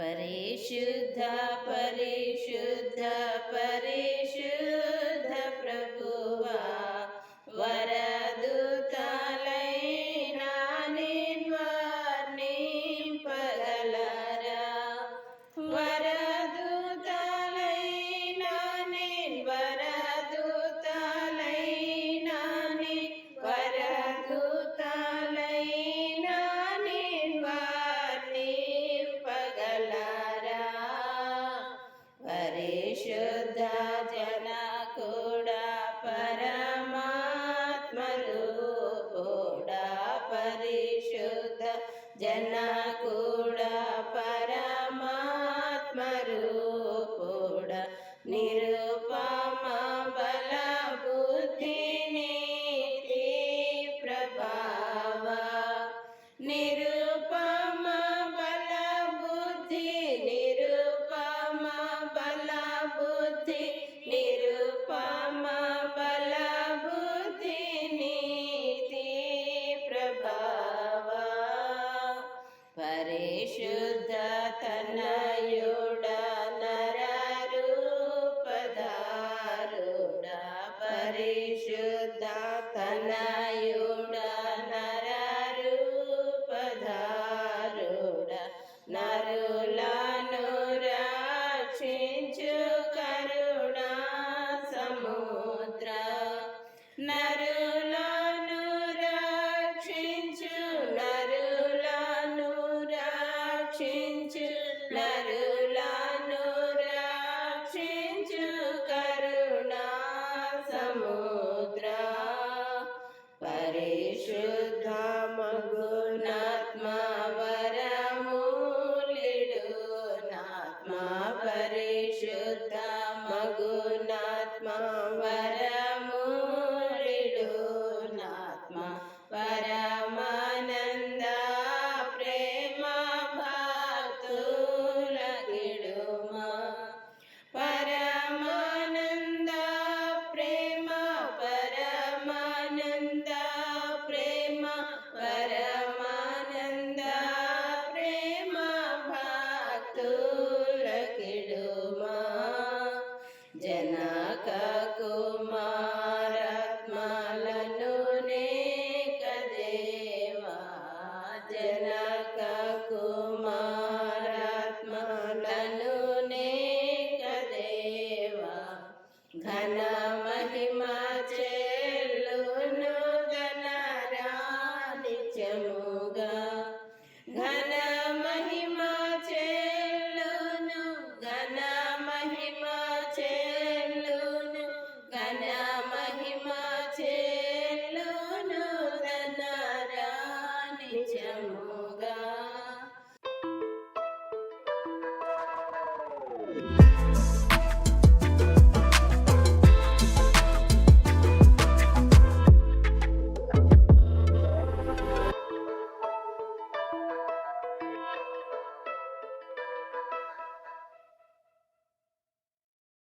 परिशुद्ध परिशुद्ध पर శుద్ధ జన కూడా పరమాత్మరూపుడా పరిశుద్ధ జన కూడా పరమాత్మరూ. తనయుడ నరూపధారుడ నరులను రక్షించు కరుణా సముద్ర నరులను రక్షించు నరులను రక్షించు నరు కుమారాత్మలను నేక దేవా ఘన మహిమా చే